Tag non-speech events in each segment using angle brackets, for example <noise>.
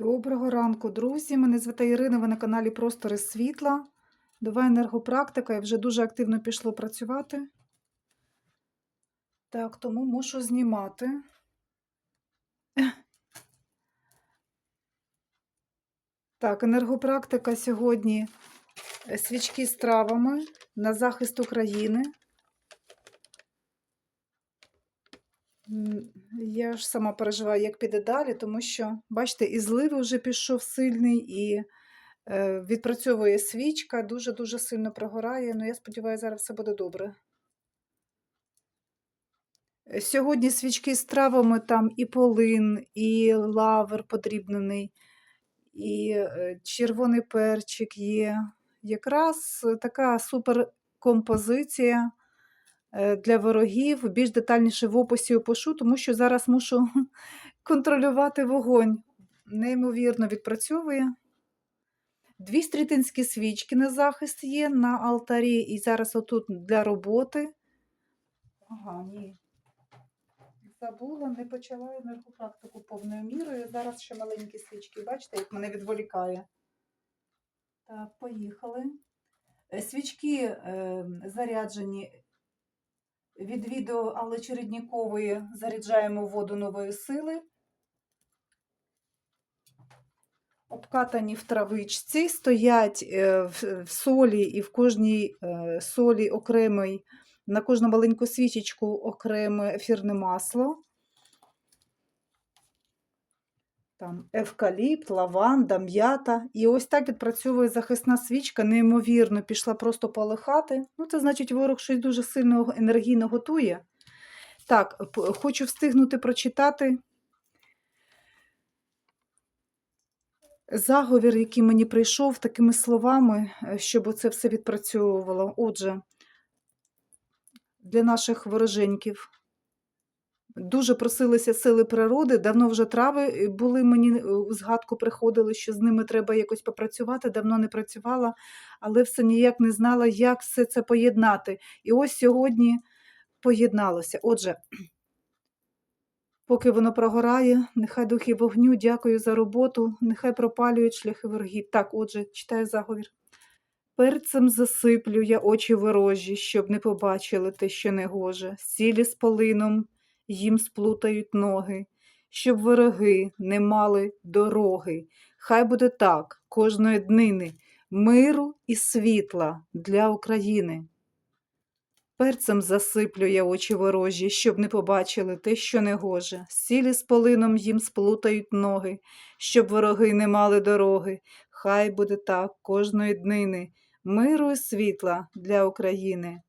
Доброго ранку, друзі! Мене звати Ірина, ви на каналі Простори Світла. Нова енергопрактика і вже дуже активно пішло працювати. Так, тому мушу знімати. Так, енергопрактика сьогодні е, свічки з травами на захист України. Я ж сама переживаю, як піде далі, тому що, бачите, і зливи вже пішов сильний, і е, відпрацьовує свічка, дуже-дуже сильно прогорає. Ну, я сподіваюся, зараз все буде добре. Сьогодні свічки з травами там і полин, і лавр подрібнений, і е, червоний перчик є. Якраз е, така суперкомпозиція е, для ворогів. Більш детальніше в описі опишу, тому що зараз мушу <laughs> контролювати вогонь. Неймовірно відпрацьовує. Дві стрітинські свічки на захист є на алтарі, і зараз отут для роботи. Ага, ні. Забула, не почала енергопрактику повною мірою. Зараз ще маленькі свічки, бачите, як мене відволікає. Так, поїхали. Е, Свічки е, заряджені від відео Алли Череднікової заряджаємо воду нової сили. Обкатані в травичці, стоять е, в солі і в кожній е, солі окремий, на кожну маленьку свічечку окреме ефірне масло. Там евкаліпт, лаванда, м'ята. І ось так відпрацьовує захисна свічка, неймовірно, пішла просто полихати. Ну, це значить, ворог щось дуже сильно енергійно готує. Так, хочу встигнути прочитати заговір, який мені прийшов такими словами, е, щоб це все відпрацьовувало. Отже, для наших вороженьків. Дуже просилися сили природи. Давно вже трави е, були мені е, у згадку приходили, що з ними треба якось попрацювати. Давно не працювала, але все ніяк не знала, як все це поєднати. І ось сьогодні поєдналося. Отже, <clears throat> поки воно прогорає, нехай духи вогню, дякую за роботу, нехай пропалюють шляхи ворогів. Так, отже, читаю заговір. Перцем засиплю я очі ворожі, щоб не побачили те, що не гоже. Сілі з полином їм сплутають ноги, щоб вороги не мали дороги. Хай буде так кожної днини, миру і світла для України. Перцем засиплю я очі ворожі, щоб не побачили те, що не гоже. Сілі з полином їм сплутають ноги, щоб вороги не мали дороги. Хай буде так кожної днини, миру і світла для України.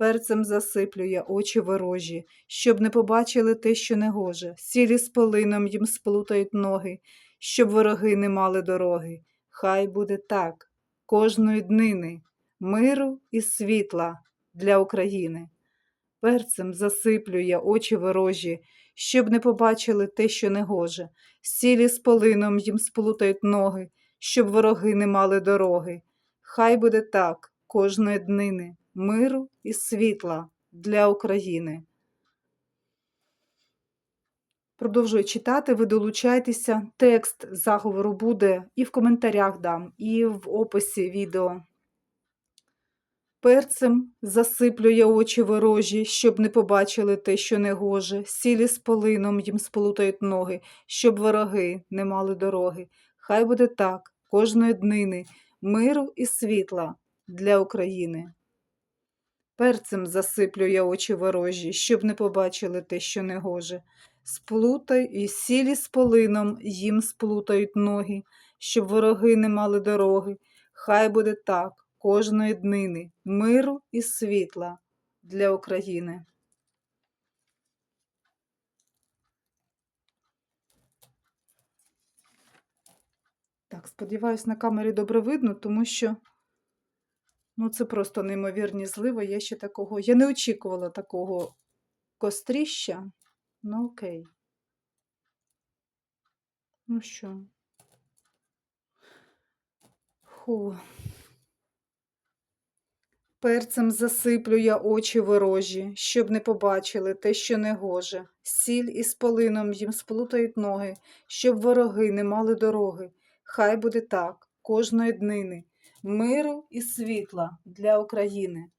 Перцем засиплю я очі ворожі, щоб не побачили те, що не гоже. Сілі з полином їм сплутають ноги, щоб вороги не мали дороги. Хай буде так кожної днини, миру і світла для України. Перцем засиплю я очі ворожі, щоб не побачили те, що не гоже. Сілі з полином їм сплутають ноги, щоб вороги не мали дороги. Хай буде так кожної днини, миру і світла для України. Продовжую читати, ви долучайтеся. Текст заговору буде і в коментарях дам, і в описі відео. Перцем засиплю я очі ворожі, щоб не побачили те, що не гоже. Сілі з полином їм сплутають ноги, щоб вороги не мали дороги. Хай буде так кожної днини, миру і світла для України. Перцем засиплю я очі ворожі, щоб не побачили те, що не гоже. Сплутай і сілі з полином їм сплутають ноги, щоб вороги не мали дороги. Хай буде так кожної днини, миру і світла для України. Так, сподіваюсь, на камері добре видно, тому що ну, це просто неймовірні зливи. Я ще такого. Я не очікувала такого костріща. Ну, окей. Ну що? Ху. Перцем засиплю я очі ворожі, щоб не побачили те, що не гоже. Сіль із полином їм сплутають ноги, щоб вороги не мали дороги. Хай буде так, кожної днини, миру і світла для України.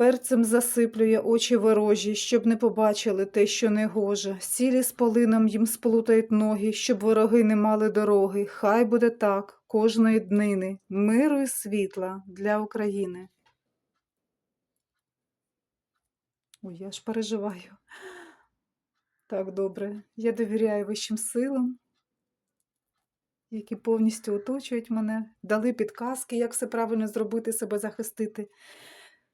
Перцем засиплю я очі ворожі, щоб не побачили те, що не гоже. Сілі з полином їм сплутають ноги, щоб вороги не мали дороги. Хай буде так, кожної днини, миру і світла для України. Ой, я ж переживаю. Так, добре. Я довіряю вищим силам, які повністю оточують мене, дали підказки, як все правильно зробити, себе захистити.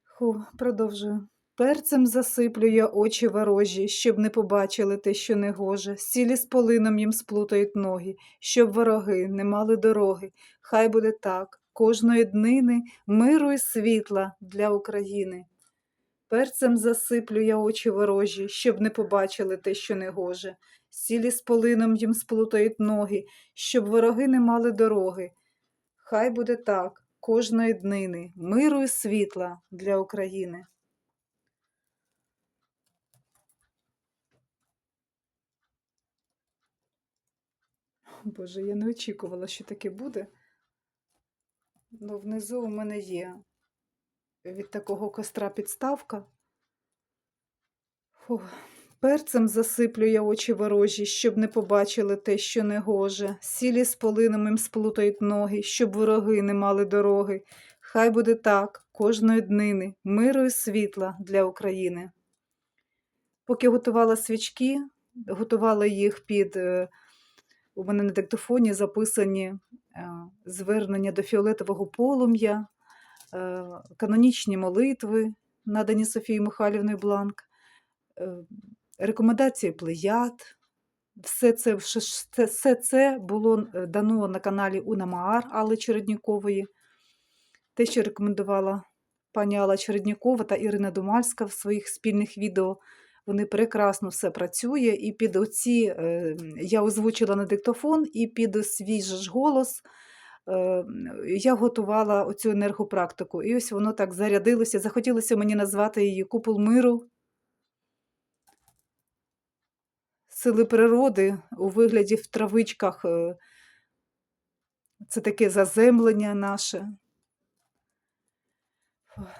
Ху, продовжую. Перцем засиплю я очі ворожі, щоб не побачили те, що не гоже. Сілі з полином їм сплутають ноги, щоб вороги не мали дороги. Хай буде так, кожної днини миру і світла для України. Перцем засиплю я очі ворожі, щоб не побачили те, що не гоже. Сілі з полином їм сплутають ноги, щоб вороги не мали дороги. Хай буде так, кожної днини, миру і світла для України. Боже, я не очікувала, що таке буде. Ну, внизу у мене є від такого костра підставка. Фух. Перцем засиплю я очі ворожі, щоб не побачили те, що не гоже. Сілі з полином їм сплутають ноги, щоб вороги не мали дороги. Хай буде так, кожної днини, миру і світла для України. Поки готувала свічки, готувала їх під е, у мене на диктофоні записані е, звернення до фіолетового полум'я, канонічні молитви, надані Софією Михайлівною Бланк, е, рекомендації плеяд. Все це, все, це було е, дано на каналі Унамаар Алли Череднікової. Те, що рекомендувала пані Алла Череднікова та Ірина Думальська в своїх спільних відео. Вони прекрасно все працює, і під оці е, я озвучила на диктофон, і під свій ж голос е, я готувала оцю енергопрактику. І ось воно так зарядилося. Захотілося мені назвати її Купол миру, сили природи у вигляді в травичках. е, Це таке заземлення наше.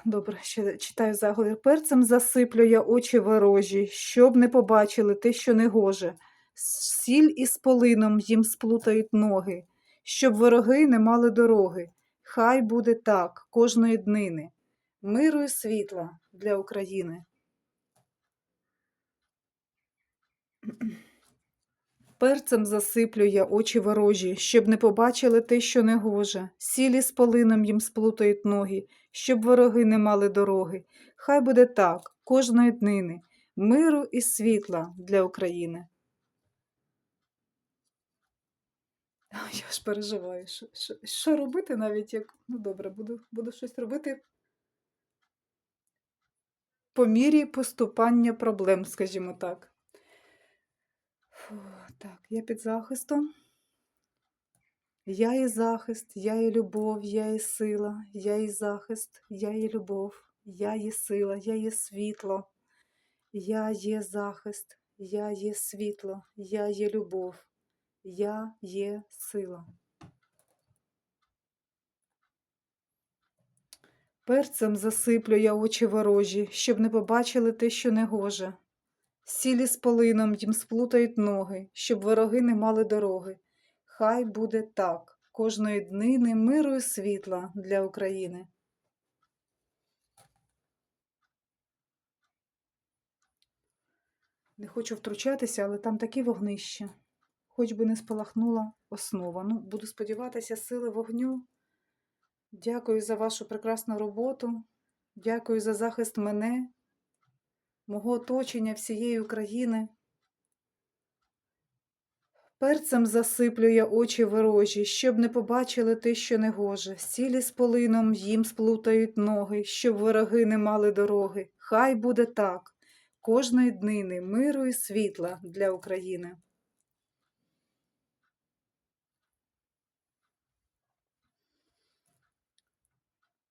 Добре, ще читаю заговір. Перцем засиплю я очі ворожі, щоб не побачили те, що не гоже. Сіль із полином їм сплутають ноги, щоб вороги не мали дороги. Хай буде так, кожної днини. Миру і світла для України. Перцем засиплю я очі ворожі, щоб не побачили те, що не гоже. Сілі з полином їм сплутають ноги, щоб вороги не мали дороги. Хай буде так, кожної днини, миру і світла для України. <laughs> Я ж переживаю, що, що, що робити навіть як. Ну добре, буду, буду щось робити по мірі поступання проблем, скажімо так. Фу, так, я під захистом. Я і захист, я і любов, я і сила, я і захист, я і любов, я є сила, я є світло, я є захист, я є світло, я є любов, я є сила. Перцем засиплю я очі ворожі, щоб не побачили те, що не гоже. Сілі з полином їм сплутають ноги, щоб вороги не мали дороги. Хай буде так, кожної днини миру і світла для України. Не хочу втручатися, але там такі вогнища. Хоч би не спалахнула основа. Ну, буду сподіватися, сили вогню. Дякую за вашу прекрасну роботу. Дякую за захист мене, мого оточення всієї України. Перцем засиплю я очі ворожі, щоб не побачили те, що не гоже. Сілі з полином їм сплутають ноги, щоб вороги не мали дороги. Хай буде так, кожної днини миру і світла для України.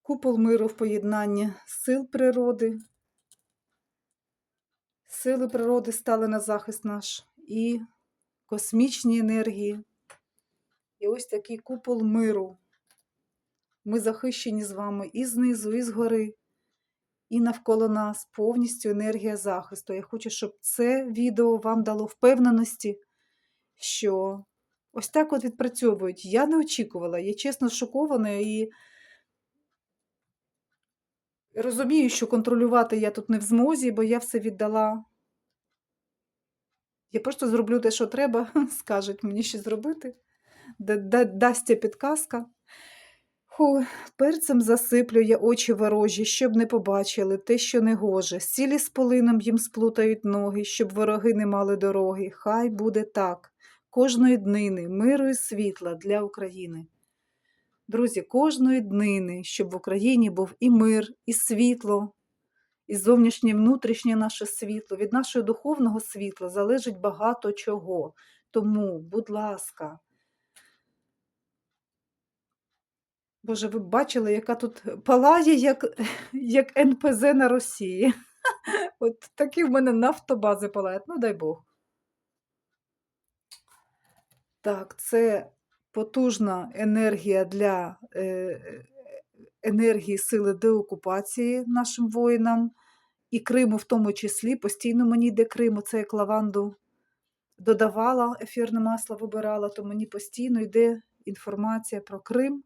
Купол миру в поєднанні сил природи. Сили природи стали на захист наш і космічні енергії. І ось такий купол миру. Ми захищені з вами і знизу, і згори, і навколо нас повністю енергія захисту. Я хочу, щоб це відео вам дало впевненості, що ось так от відпрацьовують. Я не очікувала, я чесно шокована і розумію, що контролювати я тут не в змозі, бо я все віддала. Я просто зроблю те, що треба, <laughs> скажуть мені що зробити. Да- да- Дасться підказка. Ху, перцем засиплю я очі ворожі, щоб не побачили те, що не гоже. Сілі з полином їм сплутають ноги, щоб вороги не мали дороги. Хай буде так. Кожної днини, миру і світла для України. Друзі, кожної днини, щоб в Україні був і мир, і світло, і зовнішнє, і внутрішнє наше світло. Від нашого духовного світла залежить багато чого. Тому, будь ласка, Боже, ви бачили, яка тут палає, як, як НПЗ на Росії. <laughs> От такі в мене нафтобази палають, ну дай Бог. Так, це потужна енергія для е, е, енергії сили деокупації нашим воїнам, і Криму в тому числі. Постійно мені йде Крим, оце як лаванду додавала, ефірне масло вибирала, то мені постійно йде інформація про Крим.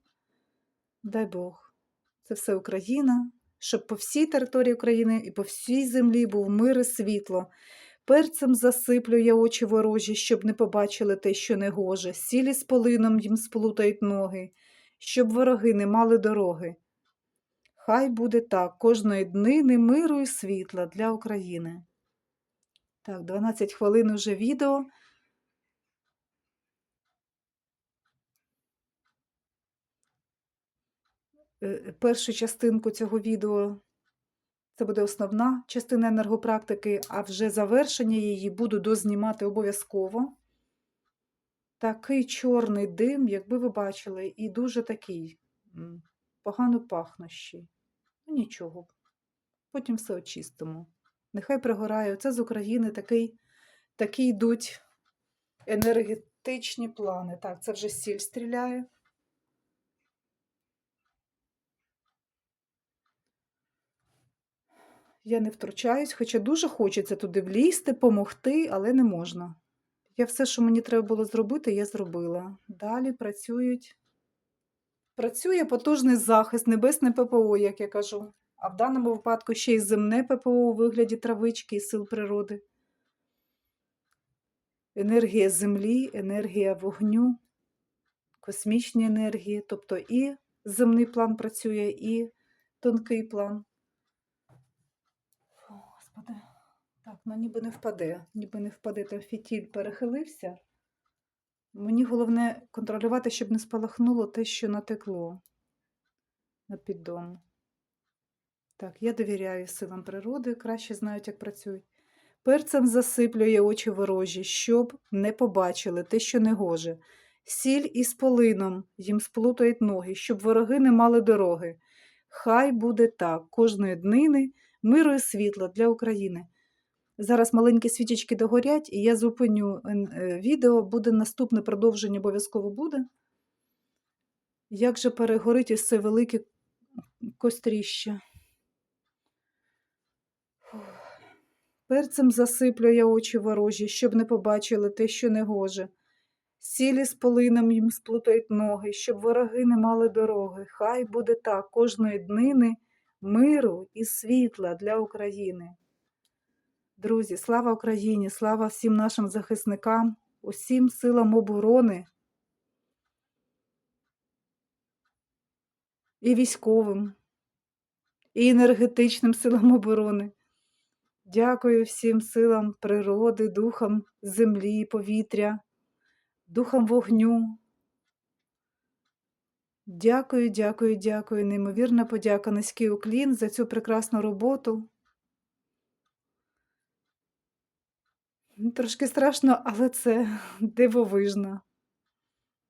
Дай Бог, це все Україна, щоб по всій території України і по всій землі був мир і світло. Перцем засиплю я очі ворожі, щоб не побачили те, що не гоже. Сілі з полином їм сплутають ноги, щоб вороги не мали дороги. Хай буде так кожної днини миру і світла для України. Так, 12 хвилин уже відео. Е, Першу частинку цього відео це буде основна частина енергопрактики, а вже завершення її буду дознімати обов'язково. Такий чорний дим, якби ви бачили, і дуже такий погано пахнущий. Ну нічого, потім все очистимо. Нехай пригорає. Це з України такий, такі йдуть енергетичні плани. Так, це вже сіль стріляє. Я не втручаюсь, хоча дуже хочеться туди влізти, помогти, але не можна. Я все, що мені треба було зробити, я зробила. Далі працюють. Працює потужний захист, небесне ППО, як я кажу. А в даному випадку ще й земне ППО у вигляді травички і сил природи. Енергія землі, енергія вогню, космічні енергії, тобто і земний план працює, і тонкий план. Господи. Так, ну ніби не впаде, ніби не впаде, там фітіль перехилився. Мені головне контролювати, щоб не спалахнуло те, що натекло на піддон. Так, я довіряю силам природи, краще знають, як працюють. Перцем засиплює очі ворожі, щоб не побачили те, що не гоже. Сіль із полином їм сплутають ноги, щоб вороги не мали дороги. Хай буде так, кожної днини миру і світла для України. Зараз маленькі свічечки догорять, і я зупиню е, е, відео, буде наступне продовження, обов'язково буде. Як же перегорить ось це велике костріще. Перцем засиплю я очі ворожі, щоб не побачили те, що не гоже. Сілі з полином їм сплутають ноги, щоб вороги не мали дороги. Хай буде так кожної днини миру і світла для України. Друзі, слава Україні, слава всім нашим захисникам, усім силам оборони і військовим, і енергетичним силам оборони. Дякую всім силам природи, духам землі, повітря, духам вогню. Дякую, дякую, дякую. Неймовірна подяка, низький уклін за цю прекрасну роботу. Трошки страшно, але це дивовижно.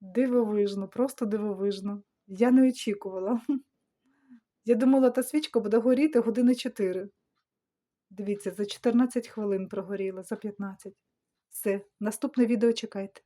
Дивовижно, просто дивовижно. Я не очікувала. Я думала, та свічка буде горіти години 4. Дивіться, за 14 хвилин прогоріла, за 15. Все, наступне відео чекайте.